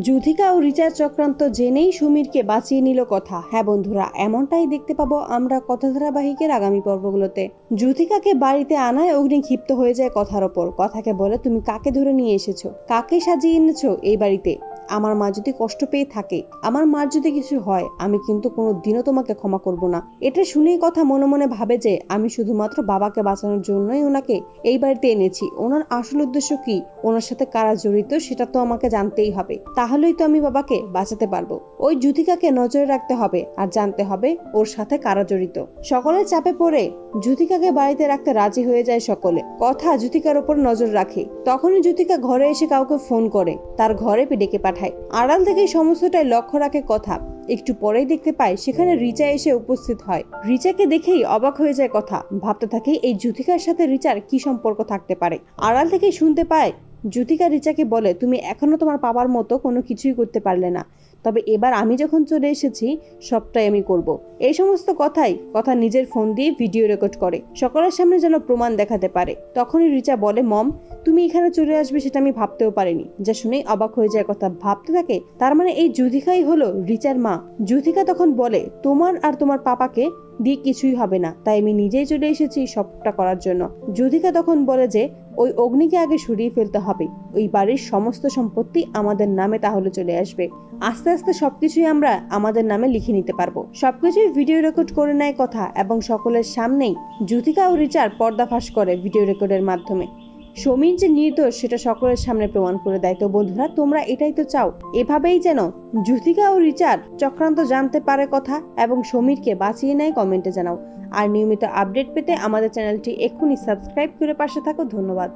যুথিকা ও রিচার চক্রান্ত জেনেই সুমিরকে বাঁচিয়ে নিল কথা। হ্যাঁ বন্ধুরা, এমনটাই দেখতে পাবো আমরা কথা ধারাবাহিকের আগামী পর্বগুলোতে। যুধিকাকে বাড়িতে আনায় অগ্নি ক্ষিপ্ত হয়ে যায় কথার ওপর। কথাকে বলে, তুমি কাকে ধরে নিয়ে এসেছ? কাকে সাজিয়ে এনেছো এই বাড়িতে? আমার মা যদি কষ্ট পেয়ে থাকে, আমার মার যদি কিছু হয়, আমি কিন্তু কোনো দিনও তোমাকে ক্ষমা করব না। এটা শুনেই কথা মনে মনে ভাবে যে, আমি শুধুমাত্র বাবাকে বাঁচানোর জন্যই ওনাকে এই বাড়িতে এনেছি। ওনার আসল উদ্দেশ্য কি? ওনার সাথে কারা জড়িত, সেটা তো আমাকে জানতেই হবে। তাহলেই তো আমি বাবাকে বাঁচাতে পারব। ওই জুথিকাকে নজরে রাখতে হবে আর জানতে হবে ওর সাথে কারা জড়িত। সকলের চাপে পড়ে জুথিকাকে বাড়িতে রাখতে রাজি হয়ে যায় সকলে। কথা জুথিকার ওপর নজর রাখে। তখনই জুথিকা ঘরে এসে কাউকে ফোন করে। তার ঘরে ডেকে পাঠায় আড়াল থেকে সমস্তটাই লক্ষ্য রাখে কথা। একটু পরেই দেখতে পায় সেখানে রিচা এসে উপস্থিত হয়। রিচাকে দেখেই অবাক হয়ে যায় কথা। ভাবতে থাকে এই জ্যোতিকার সাথে রিচার কি সম্পর্ক থাকতে পারে। আড়াল থেকে শুনতে পায়, জ্যোতিকা রিচাকে বলে, তুমি এখনও তোমার পাবার মতো কোনো কিছুই করতে পারলে না। তবে এবার আমি যখন চলে এসেছি, সবটাই আমি করব। এই সমস্ত কথাই কথা নিজের ফোন দিয়ে ভিডিও রেকর্ড করে। সকলের সামনে যেন প্রমাণ দেখাতে পারে। তখনই রিচা বলে, মম, তুমি এখানে চলে আসবে সেটা আমি ভাবতেও পারিনি। যা শুনেই অবাক হয়ে যায় কথা। ভাবতে থাকে, তার মানে এই যুধিকাই হলো রিচার মা। যুধিকা তখন বলে, তোমার আর তোমার পাপাকে দিয়ে কিছুই হবে না। তাই আমি নিজেই চলে এসেছি সবটা করার জন্য। যুধিকা তখন বলে যে, ওই অগ্নিকে আগে সরিয়ে ফেলতে হবে। ওই বাড়ির সমস্ত সম্পত্তি আমাদের নামে তাহলে চলে আসবে। আস্তে আস্তে সবকিছুই আমরা আমাদের নামে লিখে নিতে পারব। সবকিছুই ভিডিও রেকর্ড করে নেয় কথা এবং সকলের সামনেই যুথিকা ও রিচার পর্দাফাশ করে ভিডিও রেকর্ডের মাধ্যমে। সমীর যে নির্দোষ, সেটা সকলের সামনে প্রমাণ করে দেয়। তো বন্ধুরা, তোমরা এটাই তো চাও, এভাবেই যেন জুথিকা ও রিচার্ড চক্রান্ত জানতে পারে কথা এবং সমীরকে বাঁচিয়ে নেয় কমেন্টে জানাও। আর নিয়মিত আপডেট পেতে আমাদের চ্যানেলটি এক্ষুনি সাবস্ক্রাইব করে পাশে থাকো। ধন্যবাদ।